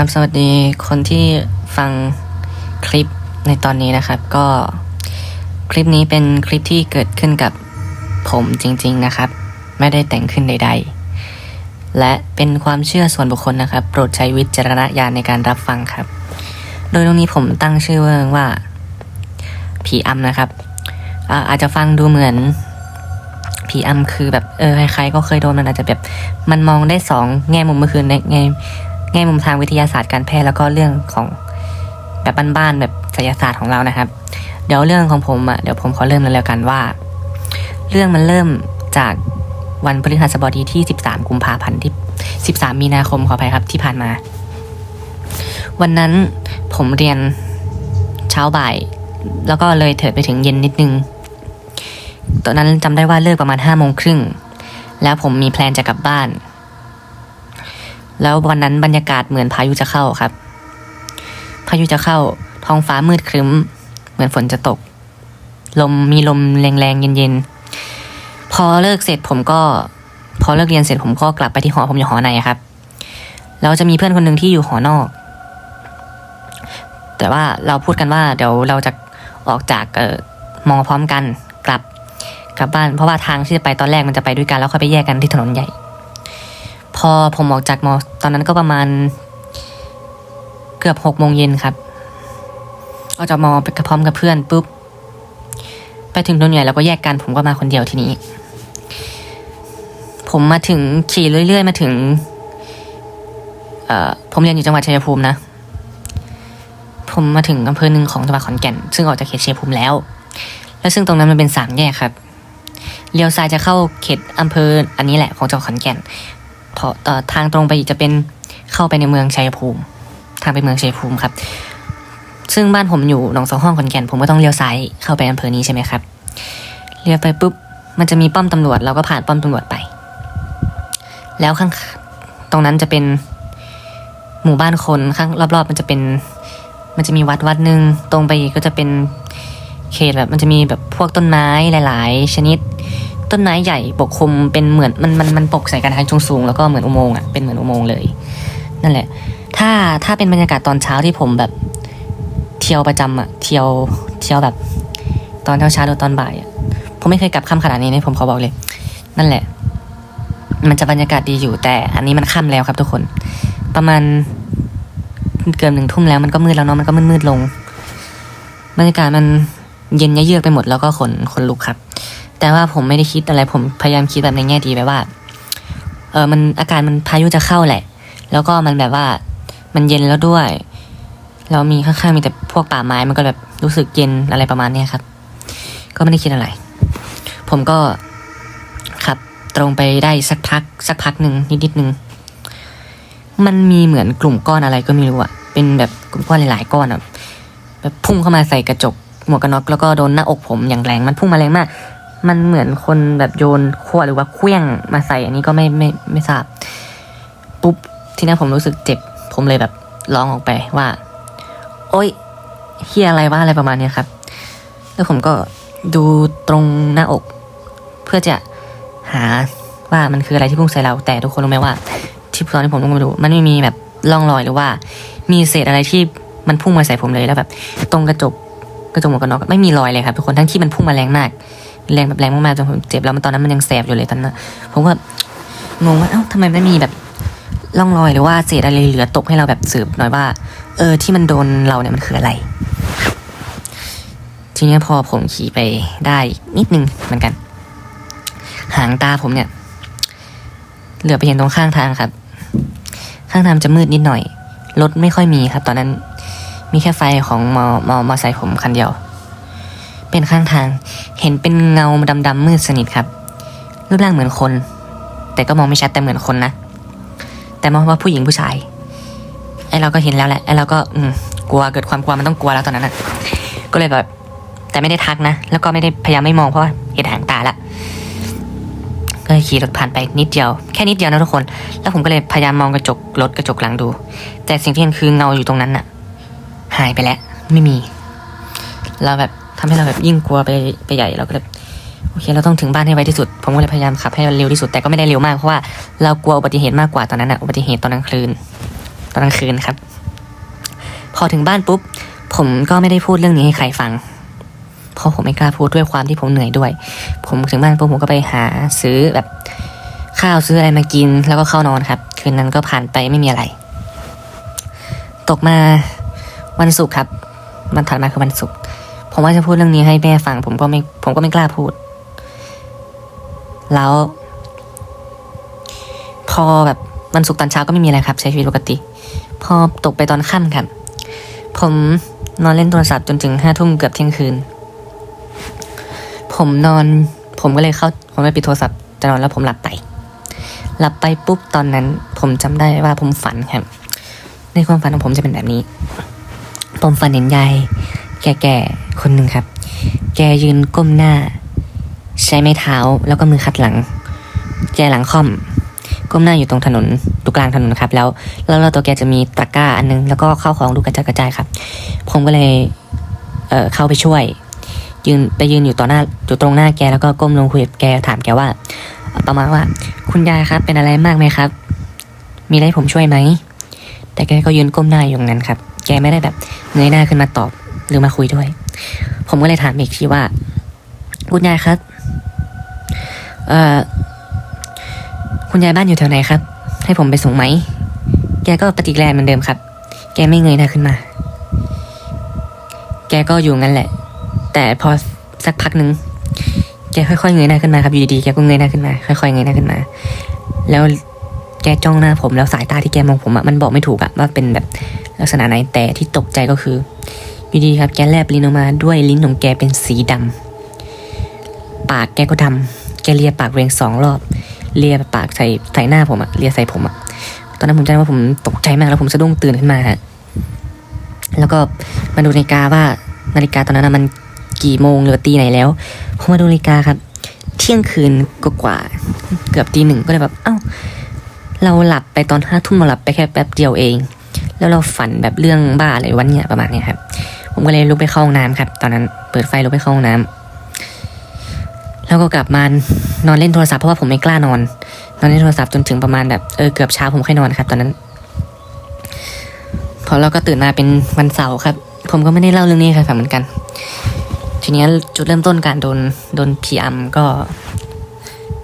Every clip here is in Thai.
ครับ สวัสดีคนที่ฟังคลิปในตอนนี้นะครับ ก็คลิปนี้เป็นคลิปที่เกิดขึ้นกับผมจริง ๆนะครับ ไม่ได้แต่งขึ้นใด ๆ และเป็นความเชื่อส่วนบุคคลนะครับ โปรดใช้วิจารณญาณในการรับฟังครับ โดยตรงนี้ผมตั้งชื่อเรื่องว่าผีอำนะครับอาอาจจะฟังดูเหมือนผีอำคือแบบเออใครๆก็เคยโดนมันอาจจะแบบมันมองได้สองแง่มุมเมื่อคืนในแง แง่มุมทางวิทยาศาสตร์การแพทย์แล้วก็เรื่องของแบบบ้านๆแบบศิลศาสตร์ของเรานะครับ เดี๋ยวเรื่องของผมอะเดี๋ยวผมขอเริ่มเลยแล้วกันว่า เรื่องมันเริ่มจากวันพฤหัสบดีที่ 13 กุมภาพันธ์ที่ 13 มีนาคมขออภัยครับที่ผ่านมา วันนั้นผมเรียนเช้าบ่าย แล้วก็เลยเถิดไปถึงเย็นนิดนึง ตอนนั้นจำได้ว่าเลิกประมาณห้าโมงครึ่ง แล้วผมมีแพลนจะกลับบ้าน แล้ววันนั้นบรรยากาศเหมือนพายุจะเข้าครับ พายุจะเข้า ท้องฟ้ามืดครึ้ม เหมือนฝนจะตก ลมมีลมแรงๆเย็นๆ พอเลิกเสร็จผมก็ พอเลิกเรียนเสร็จผมก็กลับไปที่หอผมอยู่หอในครับ แล้วจะมีเพื่อนคนหนึ่งที่อยู่หอนอก แต่ว่าเราพูดกันว่า เดี๋ยวเราจะออกจากเออมอพร้อมกันกลับกลับบ้านเพราะว่าทางที่จะไปตอนแรกมันจะไปด้วยกันแล้วค่อยไปแยกกันที่ถนนใหญ่ พอผมออกจากมอตอนนั้นก็ประมาณ เกือบหกโมงเย็นครับออกจากมอไปพร้อมกับเพื่อนปุ๊บไปถึงถนนใหญ่แล้วก็แยกกันผมก็มาคนเดียวทีนี้ ผมมาถึงขี่เรื่อย ๆ มาถึงผมเรียนอยู่จังหวัดชัยภูมินะ ผมมาถึงอำเภอหนึ่งของจังหวัดขอนแก่น ซึ่งออกจากเขตชัยภูมิแล้ว แล้วซึ่งตรงนั้นมันเป็นสามแยกครับ เลี้ยวซ้ายจะเข้าเขตอำเภออันนี้แหละของจังหวัดขอนแก่น ทางตรงไปอีกจะเป็นเข้าไปในเมืองชัยภูมิ ทางไปเมืองชัยภูมิครับ ซึ่งบ้านผมอยู่หนองสองห้องขอนแก่นผมก็ต้องเลี้ยวซ้ายเข้าไปอำเภอนี้ใช่ไหมครับเลี้ยวไปปุ๊บมันจะมีป้อมตำรวจเราก็ผ่านป้อมตำรวจไป แล้วข้างตรงนั้นจะเป็นหมู่บ้านคนข้างรอบๆ มันจะเป็น มันจะมีวัดวัดหนึ่งตรงไปก็จะเป็นเขตแบบมันจะมีแบบพวกต้นไม้หลาย ๆ ชนิด ต้นไม้ใหญ่ปกคลุมเป็นเหมือนมันมันมันปกใส่กันทางสูงแล้วก็เหมือนอุโมงค์อะเป็นเหมือนอุโมงค์เลย นั่นแหละ ถ้าถ้าเป็นบรรยากาศตอนเช้าที่ผมแบบเที่ยวประจำอะเที่ยวเที่ยวแบบ ตอนเช้าเช้าหรือตอนบ่ายอะผมไม่เคยกลับค่ำขนาดนี้นะผมขอบอกเลย นั่นแหละ มันจะบรรยากาศดีอยู่แต่อันนี้มันค่ำแล้วครับทุกคน ประมาณเกือบหนึ่งทุ่มแล้วมันก็มืดแล้วเนาะมันก็มืดๆลง บรรยากาศมันเย็นเยือกไปหมดแล้วก็ขนขนลุกครับ แต่ว่าผมไม่ได้คิดอะไร ผมพยายามคิดแบบในแง่ดีไปว่า เออมันอากาศมันพายุจะเข้าแหละ แล้วก็มันแบบว่า มันเย็นแล้วด้วยแล้วมีข้างๆมีแต่พวกป่าไม้มันก็แบบรู้สึกเย็นอะไรประมาณนี้ครับ ก็ไม่ได้คิดอะไร ผมก็ขับตรงไปได้สักพัก สักพักหนึ่งนิดๆหนึ่งมันมีเหมือนกลุ่มก้อนอะไรก็ไม่รู้อะเป็นแบบกลุ่มก้อนหลายๆก้อนอะแบบพุ่งเข้ามาใส่กระจกหมวกกันน็อกแล้วก็โดนหน้าอกผมอย่างแรงมันพุ่งมาแรงมาก มันเหมือนคนแบบโยนขวดหรือว่าเคลี้ยงมาใส่ อันนี้ก็ไม่ไม่ไม่ทราบ ปุ๊บที่นั้นผมรู้สึกเจ็บ ผมเลยแบบร้องออกไปว่า โอ๊ยเฮียอะไรวะอะไรประมาณนี้ครับ แล้วผมก็ดูตรงหน้าอก เพื่อจะหาว่ามันคืออะไรที่พุ่งใส่เรา แต่ทุกคนรู้ไหมว่า ที่ตอนที่ผมลงมาดู มันไม่มีแบบร่องรอยหรือว่า มีเศษอะไรที่มันพุ่งมาใส่ผมเลยแล้วแบบ ตรงกระจกกระจกหมวกกันน็อกไม่มีรอยเลยครับ ทุกคนทั้งที่มันพุ่งมาแรงมาก แรงแบบแรงมากๆจนผมเจ็บแล้วมันตอนนั้นมันยังแสบอยู่เลยตอนนั้นผมก็งงว่าเอ้าทำไมไม่มีแบบร่องรอยหรือว่าเศษอะไรเหลือตกให้เราแบบสืบหน่อยว่า เออที่มันโดนเราเนี่ยมันคืออะไร ทีนี้พอผมขี่ไปได้นิดนึงเหมือนกัน หางตาผมเนี่ย เหลือไปเห็นตรงข้างทางครับ ข้างทางจะมืดนิดหน่อยรถไม่ค่อยมีครับ ตอนนั้นมีแค่ไฟของมอมอมอไซค์ผมคันเดียว เป็นข้างทาง เห็นเป็นเงาดำๆมืดสนิทครับ รูปร่างเหมือนคน แต่ก็มองไม่ชัดแต่เหมือนคนนะ แต่มองว่าผู้หญิงผู้ชาย ไอเราก็เห็นแล้วแหละ ไอเราก็อืมกลัวเกิดความกลัวมันต้องกลัวแล้วตอนนั้นอะก็เลยแบบ แต่ไม่ได้ทักนะ แล้วก็ไม่ได้พยายามไม่มองเพราะเห็นหางตาละก็ขี่รถผ่านไปนิดเดียว แค่นิดเดียวนะทุกคน แล้วผมก็เลยพยายามมองกระจกรถกระจกหลังดู แต่สิ่งที่เห็นคือเงาอยู่ตรงนั้นน่ะ หายไปแล้ว ไม่มี เราแบบ ทำให้เราแบบยิ่งกลัวไปไปใหญ่เราก็แบบโอเค เราต้องถึงบ้านให้ไวที่สุด ผมก็เลยพยายามขับให้เร็วที่สุดแต่ก็ไม่ได้เร็วมากเพราะว่าเรากลัวอุบัติเหตุมากกว่าตอนนั้นอะอุบัติเหตุตอนกลางคืน ตอนกลางคืนครับ พอถึงบ้านปุ๊บ ผมก็ไม่ได้พูดเรื่องนี้ให้ใครฟังเพราะผมไม่กล้าพูดด้วยความที่ผมเหนื่อยด้วย ผมถึงบ้านปุ๊บผมก็ไปหาซื้อแบบข้าวซื้ออะไรมากินแล้วก็เข้านอนครับ คืนนั้นก็ผ่านไปไม่มีอะไร ตกมาวันศุกร์ครับวันถัดมาคือวันศุกร์ ผมว่าจะพูดเรื่องนี้ให้แม่ฟัง ผมก็ไม่ผมก็ไม่กล้าพูด แล้ว พอแบบวันศุกร์ตอนเช้าก็ไม่มีอะไรครับ ใช้ชีวิตปกติ พอตกไปตอนค่ำครับ ผมนอนเล่นโทรศัพท์จนถึงห้าทุ่มเกือบเที่ยงคืน ผมนอน ผมก็เลยเข้า ผมไปปิดโทรศัพท์จะนอนแล้วผมหลับไป หลับไปปุ๊บตอนนั้น ผมจำได้ว่าผมฝันครับ ในความฝันของผมจะเป็นแบบนี้ ผมฝันเห็นยาย แก่ๆคนหนึ่งครับ แกยืนก้มหน้า ใช้ไม้เท้าแล้วก็มือขัดหลัง แกหลังค่อม ก้มหน้าอยู่ตรงถนนตรงกลางถนนครับ แล้วแล้วเราตัวแกจะมีตะกร้าอันนึง แล้วก็เข้าของดูกระจายกระจายครับ ผมก็เลยเอ่อเข้าไปช่วย ยืนไปยืนอยู่ต่อหน้าอยู่ตรงหน้าแกแล้วก็ก้มลงคุยกับแกถามแกว่า ประมาณว่า คุณยายครับเป็นอะไรมากไหมครับ มีอะไรผมช่วยไหมแต่แกก็ยืนก้มหน้าอยู่งนั้นครับ แกไม่ได้แบบเงยหน้าขึ้นมาตอบ หรือมาคุยด้วย ผมก็เลยถามอีกทีว่า คุณยายครับ เอ่อ คุณยายบ้านอยู่แถวไหนครับ ให้ผมไปส่งไหม แกก็ปฏิกิริยาเหมือนเดิมครับ แกไม่เงยหน้าขึ้นมา แกก็อยู่งั้นแหละ แต่พอสักพักหนึ่งแกค่อยๆเงยหน้าขึ้นมาครับอยู่ดีๆแกก็เงยหน้าขึ้นมา ค่อยๆเงยหน้าขึ้นมา แล้วแกจ้องหน้าผมแล้วสายตาที่แกมองผมอะมันบอกไม่ถูกอะว่าเป็นแบบลักษณะไหนแต่ที่ตกใจก็คือ อยู่ดีครับแกแลบลิ้นออกมาด้วยลิ้นของแกเป็นสีดำปากแกก็ดำแกเลียปากเรียงสองรอบ เลียปากใส่ใส่หน้าผมอะเลียใส่ผมอะตอนนั้นผมจำได้ว่าผมตกใจมากแล้วผมสะดุ้งตื่นขึ้นมาฮะแล้วก็มาดูนาฬิกาว่านาฬิกาตอนนั้นมันกี่โมงหรือว่ตีไหนแล้วผมมาดูนาฬิกาครับ เที่ยงคืนกว่าเกือบตีหนึ่งก็เลยแบบเอ้าเราหลับไปตอนห้าทุ่มเราหลับไปแค่แป๊บเดียวเอง แล้วเราฝันแบบเรื่องบ้าอะไรวันเนี้ยประมาณเนี้ยครับ ผมก็เลยลุกไปเข้าห้องน้ำครับ ตอนนั้นเปิดไฟลุกไปเข้าห้องน้ำแล้วก็กลับมานอนเล่นโทรศัพท์เพราะว่าผมไม่กล้านอน นอนเล่นโทรศัพท์จนถึงประมาณแบบเออเกือบเช้าผมค่อยนอนครับ ตอนนั้น พอเราก็ตื่นมาเป็นวันเสาร์ครับ ผมก็ไม่ได้เล่าเรื่องนี้ใครฟังเหมือนกัน ทีนี้จุดเริ่มต้นการโดนโดนพีอัมก็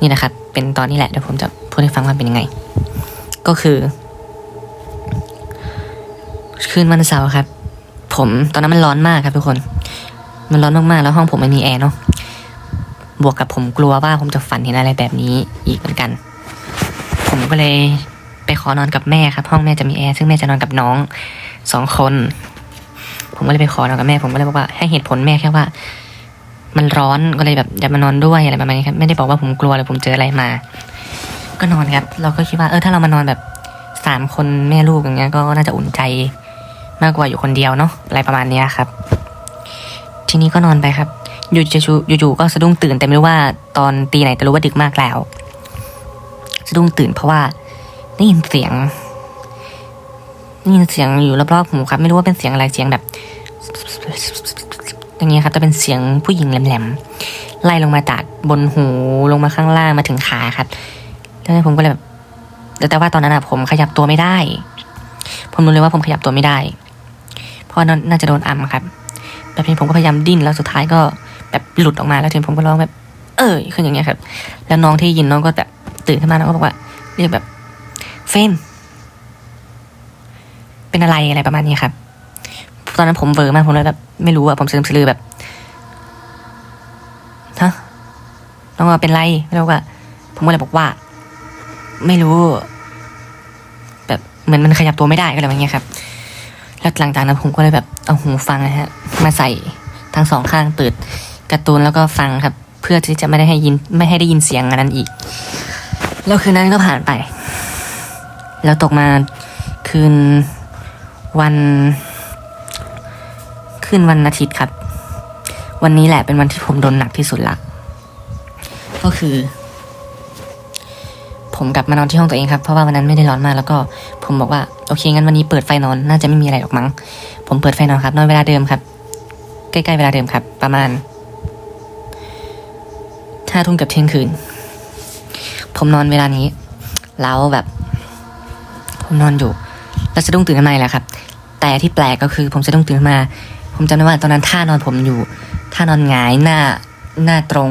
นี่นะครับ เป็นตอนนี้แหละเดี๋ยวผมจะพูดให้ฟังว่าเป็นยังไง ก็คือ คืนวันเสาร์ครับ ผมตอนนั้นมันร้อนมากครับทุกคน มันร้อนมากๆ แล้วห้องผมไม่มีแอร์เนาะบวกกับผมกลัวว่าผมจะฝันเห็นอะไรแบบนี้อีกเหมือนกัน ผมก็เลยไปขอนอนกับแม่ครับ ห้องแม่จะมีแอร์ซึ่งแม่จะนอนกับน้องสองคน ผมก็เลยไปขอนอนกับแม่ ผมก็เลยบอกว่าให้เหตุผลแม่แค่ว่า มันร้อนก็เลยแบบอยามานอนด้วยอะไรประมาณนี้ครับไม่ได้บอกว่าผมกลัวหรือผมเจออะไรมา ก็นอนครับ เราก็คิดว่าเออถ้าเรามานอนแบบสามคนแม่ลูกอย่างเงี้ยก็น่าจะอุ่นใจ มากกว่าอยู่คนเดียวเนาะอะไรประมาณนี้ครับ ทีนี้ก็นอนไปครับอยู่จู่ๆอยู่ๆก็สะดุ้งตื่นแต่ไม่รู้ว่าตอนตีไหนแต่รู้ว่าดึกมากแล้ว สะดุ้งตื่นเพราะว่าได้ยินเสียงได้ยินเสียงอยู่รอบๆหูครับ ไม่รู้ว่าเป็นเสียงอะไรเสียงแบบ อย่างเงี้ยครับจะเป็นเสียงผู้หญิงแหลมๆไล่ลงมาจากบนหูลงมาข้างล่างมาถึงขาครับแล้วผมก็เลยแบบแต่ว่าตอนนั้นอะผมขยับตัวไม่ได้ ผมรู้เลยว่าผมขยับตัวไม่ได้ น่าน่าจะโดนอัมครับแบบนี้ผมก็พยายามดิ้นแล้วสุดท้ายก็แบบหลุดออกมาแล้วทีนี้ผมก็ร้องแบบ เออขึ้นอย่างเงี้ยครับ แล้วน้องที่ยินน้องก็แบบตื่นขึ้นมาแล้วก็บอกว่าเรียกแบบเฟมเป็นอะไรอะไรประมาณนี้ครับ ตอนนั้นผมเวอร์มากผมเลยแบบไม่รู้อะผมซึมสลือแบบฮะน้องว่าเป็นไรไม่รู้ว่าผมก็เลยบอกว่า ไม่รู้ แบบเหมือนมันขยับตัวไม่ได้ก็เลยอย่างเงี้ยครับ แล้วหลังจากนั้นผมก็เลยแบบเอาหูฟังนะฮะมาใส่ทั้งสองข้างเปิดการ์ตูนแล้วก็ฟังครับ เพื่อที่จะไม่ได้ให้ยินไม่ให้ได้ยินเสียงอันนั้นอีก แล้วคืนนั้นก็ผ่านไป แล้วตกมาคืนวันคืนวันอาทิตย์ครับ วันนี้แหละเป็นวันที่ผมโดนหนักที่สุดละก็คือ ผมกลับมานอนที่ห้องตัวเองครับ เพราะว่าวันนั้นไม่ได้ร้อนมากแล้วก็ผมบอกว่าโอเคงั้นวันนี้เปิดไฟนอนน่าจะไม่มีอะไรหรอกมั้ง ผมเปิดไฟนอนครับ นอนเวลาเดิมครับ ใกล้ๆเวลาเดิมครับ ประมาณห้าทุ่มกับเที่ยงคืน ผมนอนเวลานี้ แล้วแบบ ผมนอนอยู่ แล้วสะดุ้งตื่นขึ้นมาแล้วครับ แต่ที่แปลกก็คือ ผมสะดุ้งตื่นมา ผมจำได้ว่าตอนนั้นท่านอนผมอยู่ท่านอนหงายหน้าหน้าตรง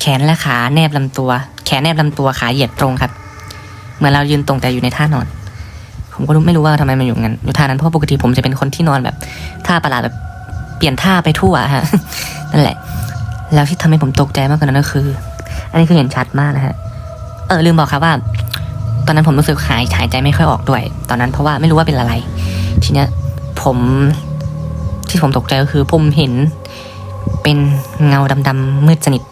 แขนและขาแนบลำตัว ขนแนบลำตัวขาเหยียดตรงครับ เหมือนเรายืนตรงแต่อยู่ในท่านอน ผมก็รู้ไม่รู้ว่าทำไมมันอยู่งั้นอยู่ท่านั้นเพราะปกติผมจะเป็นคนที่นอนแบบ ท่าประหลาดแบบเปลี่ยนท่าไปทั่วฮะนั่นแหละ แล้วที่ทำให้ผมตกใจมากกว่านั้นก็คือ อันนี้คือเห็นชัดมากนะฮะเออลืมบอกครับว่า ตอนนั้นผมรู้สึกหายหายใจไม่ค่อยออกด้วย ตอนนั้นเพราะว่าไม่รู้ว่าเป็นอะไร ทีเนี้ยผมที่ผมตกใจก็คือผมเห็นเป็นเงาดำๆมืดสนิท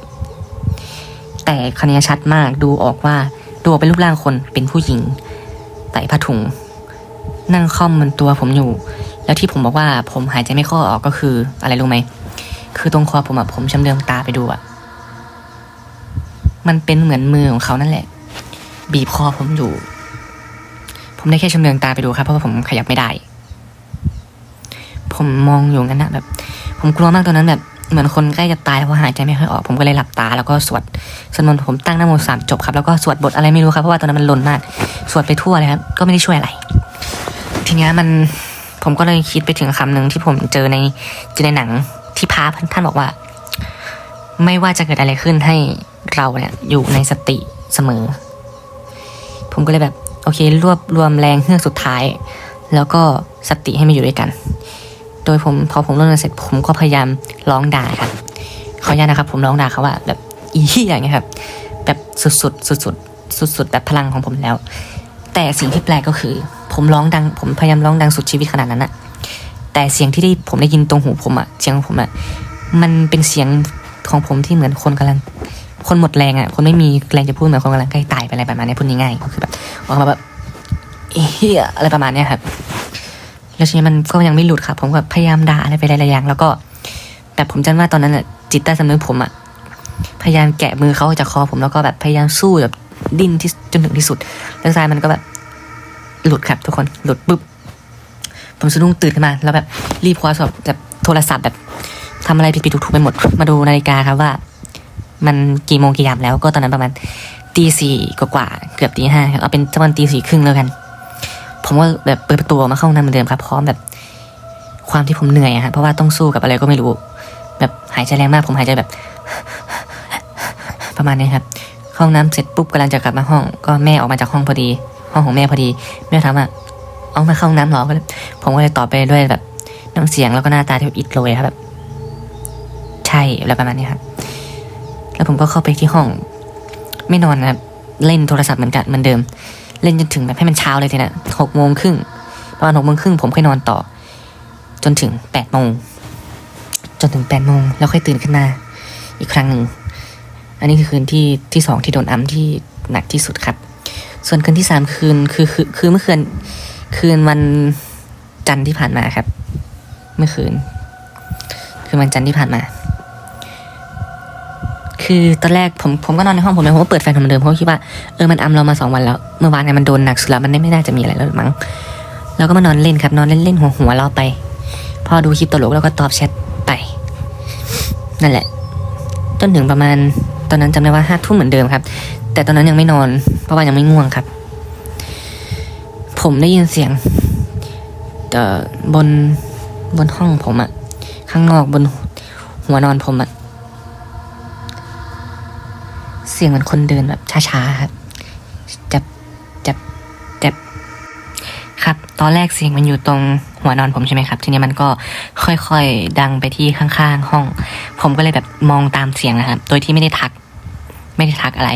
แต่คันนี้ชัดมากดูออกว่าดูออกเป็นรูปร่างคนเป็นผู้หญิงใส่ผ้าถุง นั่งค่อมบนตัวผมอยู่ แล้วที่ผมบอกว่าผมหายใจไม่ค่อยออกก็คือ อะไรรู้ไหมคือตรงคอผมอะผมชำเลืองตาไปดูอะมันเป็นเหมือนมือของเขานั่นแหละ บีบคอผมอยู่ ผมได้แค่ชำเลืองตาไปดูครับเพราะว่าผมขยับไม่ได้ ผมมองอยู่งั้นนะแบบ ผมกลัวมากตอนนั้นแบบ เหมือนคนใกล้จะตายเพราะหายใจไม่ค่อยออกผมก็เลยหลับตาแล้วก็สวดสวดมนผมตั้งนะโมสามจบครับแล้วก็สวดบทอะไรไม่รู้ครับเพราะว่าตอนนั้นมันลนมากสวดไปทั่วเลยครับก็ไม่ได้ช่วยอะไร ทีเนี้ยมันผมก็เลยคิดไปถึงคำหนึ่งที่ผมเจอในเจอในหนังที่พระท่านบอกว่า ไม่ว่าจะเกิดอะไรขึ้นให้เราเนี่ยอยู่ในสติเสมอ ผมก็เลยแบบโอเครวบรวมแรงเฮือกสุดท้าย แล้วก็สติให้มาอยู่ด้วยกัน โดยผมพอผมเล่นเสร็จผมก็พยายามร้องด่าครับขออนุญาตนะครับ ผมร้องด่าเขาว่าแบบอีเหี้ยอย่างเงี้ยครับ แบบสุดๆสุดๆสุดๆแบบพลังของผมแล้ว แต่สิ่งที่แปลกก็คือ ผมร้องดัง ผมพยายามร้องดังสุดชีวิตขนาดนั้นอะแต่เสียงที่ได้ผมได้ยินตรงหูผมอะเสียงของผมอะมันเป็นเสียงของผมที่เหมือนคนกำลัง คนหมดแรงอะคนไม่มีแรงจะพูดเหมือนคนกำลังใกล้ตายไปอะไรประมาณนี้พูดง่ายๆก็คือแบบออกมาแบบเฮียอะไรประมาณนี้ครับ แล้วทีนี้มันก็ยังไม่หลุดครับผมก็พยายามด่าอะไรไปหลายๆอย่าง แล้วก็แต่ผมจำว่าตอนนั้นอะจิตใต้สำนึกผมอะพยายามแกะมือเขาออกจากคอผมแล้วก็แบบพยายามสู้แบบดิ้นที่จนถึงที่สุดแล้วท้ายมันก็แบบหลุดครับทุกคนหลุดปุ๊บผมสะดุ้งตื่นขึ้นมา แล้วแบบรีบคว้าโทรศัพท์แบบโทรศัพท์แบบทำอะไรผิดๆถูกๆไปหมด มาดูนาฬิกาครับว่า มันกี่โมงกี่ยามแล้วก็ตอนนั้นประมาณตีสี่กว่าเกือบตีห้าครับเอาเป็นประมาณตีสี่ครึ่งแล้วกัน ผมก็แบบเปิดประตูมาเข้าห้องน้ำเหมือนเดิมครับพร้อมแบบความที่ผมเหนื่อยอะฮะเพราะว่าต้องสู้กับอะไรก็ไม่รู้ แบบหายใจแรงมากผมหายใจแบบ ประมาณนี้ครับเข้าห้องน้ำเสร็จปุ๊บกำลังจะกลับมาห้อง ก็แม่ออกมาจากห้องพอดี ห้องของแม่พอดีแม่ถามว่าเอามาเข้าห้องน้ำหรอก็ผมก็เลยตอบไปด้วยแบบน้ำเสียงแล้วก็หน้าตาที่แบบอิดโรยครับแบบ ใช่อะไรประมาณนี้ครับแล้วผมก็เข้าไปที่ห้อง ไม่นอนนะครับเล่นโทรศัพท์เหมือนกันเหมือนเดิม เล่นจนถึงแบบให้มันเช้าเลยทีนะหกโมงครึ่งประมาณหกโมงครึ่งผมค่อยนอนต่อ จนถึงแปดโมงจนถึงแปดโมงแล้วค่อยตื่นขึ้นมาอีกครั้งหนึ่ง อันนี้คือคืนที่ที่สองที่โดนอัมที่หนักที่สุดครับ ส่วนคืนที่สามคืนคือคือคือเมื่อคืนคืนวันจันทร์ที่ผ่านมาครับ เมื่อคืน คือวันจันทร์ที่ผ่านมา คือตอนแรกผมผมก็นอนในห้องผมเลยผมก็เปิดแฟนผมเหมือนเดิมเพราะคิดว่าเออมันอัมเรามาสองวันแล้วเมื่อวานเนี่ยมันโดนหนักสุดแล้วมันไม่น่าจะมีอะไรแล้วมั้งเราก็มานอนเล่นครับนอนเล่นเล่นหัวหัวเราไป พอดูคลิปตลกแล้วก็ตอบแชทไป นั่นแหละ จนถึงประมาณตอนนั้นจำได้ว่าห้าทุ่มเหมือนเดิมครับ แต่ตอนนั้นยังไม่นอน เพราะว่ายังไม่ง่วงครับ ผมได้ยินเสียงเอ่อบนบนห้องผมอะข้างนอกบนหัวนอนผมอะ สียงเหมือนคนเดินแบบช้าๆครับจับจับจับครับ ตอนแรกเสียงมันอยู่ตรงหัวนอนผมใช่ไหมครับ ทีนี้มันก็ค่อยๆดังไปที่ข้างๆ ห้อง ผมก็เลยแบบมองตามเสียงนะครับ โดยที่ไม่ได้ทัก ไม่ได้ทักอะไร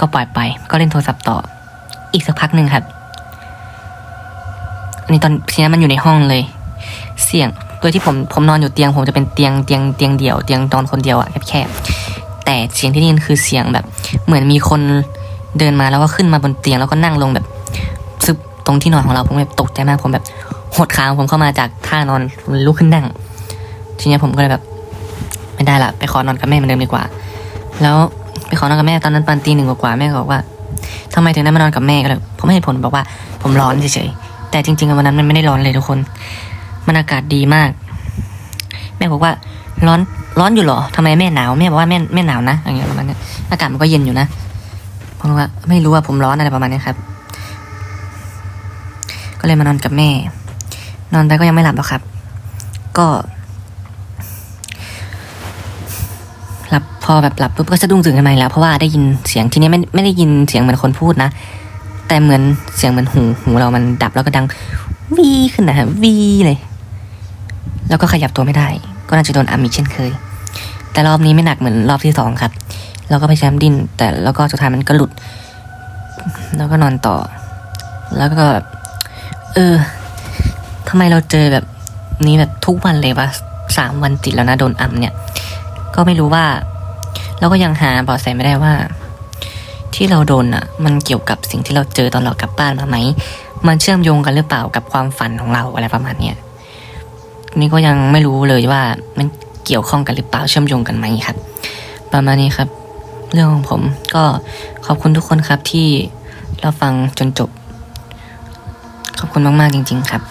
ก็ปล่อยไป ก็เล่นโทรศัพท์ต่อ อีกสักพักหนึ่งครับ อันนี้ตอนทีนั้มันอยู่ในห้องเลย เสียง โดยที่ผมผมนอนอยู่เตียง ผมจะเป็นเตียงเตียงเตียงเดี่ยวเตียงนอนคนเดียวอะแคบๆ แต่เสียงที่ได้ยินคือเสียงแบบ เหมือนมีคนเดินมาแล้วก็ขึ้นมาบนเตียงแล้วก็นั่งลงแบบซึบตรงที่นอนของเราผมแบบตกใจมากผมแบบหดขาผมเข้ามาจากท่านอนลุกขึ้นนั่ง ทีนี้ผมก็เลยแบบ ไม่ได้ละไปขอนอนกับแม่เหมือนเดิมดีกว่า แล้วไปขอนอนกับแม่ตอนนั้นปานตีหนึ่งกว่าแม่ก็บอกว่าทำไมถึงได้มานอนกับแม่ก็เลยผมให้ผลบอกว่า ผมร้อนเฉยๆแต่จริงๆวันนั้นมันไม่ได้ร้อนเลยทุกคน มันอากาศดีมาก แม่บอกว่าร้อนร้อนอยู่เหรอทำไมแม่หนาวแม่บอกว่าแม่แม่หนาวนะอย่างเงี้ยประมาณนี้อากาศมันก็เย็นอยู่นะผมว่าไม่รู้ว่าผมร้อนอะไรประมาณนี้ครับ ก็เลยมานอนกับแม่ นอนไปก็ยังไม่หลับหรอกครับ ก็ หลับพอแบบหลับปุ๊บก็สะดุ้งตื่นขึ้นมาแล้วเพราะว่าได้ยินเสียงทีนี้ไม่ไม่ได้ยินเสียงเหมือนคนพูดนะแต่เหมือนเสียงเหมือนหูหูเรามันดับแล้วก็ดังวีขึ้นนะฮะวีเลย แล้วก็ขยับตัวไม่ได้ ก็น่าจะโดนอามิเช่นเคย แต่รอบนี้ไม่หนักเหมือนรอบที่สองครับ เราก็พยายามดิ้น แต่แล้วก็สุดท้ายมันก็หลุด แล้วก็นอนต่อ แล้วก็แบบเออทำไมเราเจอแบบนี้แบบทุกวันเลยวะสามวันติดแล้วนะโดนอัมเนี่ย ก็ไม่รู้ว่า เราก็ยังหาเบาะแสไม่ได้ว่า ที่เราโดนอะ มันเกี่ยวกับสิ่งที่เราเจอตอนเรากลับบ้านมาไหม มันเชื่อมโยงกันหรือเปล่ากับความฝันของเราอะไรประมาณเนี้ย นี่ก็ยังไม่รู้เลยว่ามันเกี่ยวข้องกันหรือเปล่าเชื่อมโยงกันไหมครับ ประมาณนี้ครับ เรื่องของผมก็ขอบคุณทุกคนครับที่เราฟังจนจบ ขอบคุณมาก ๆ จริง ๆ ครับ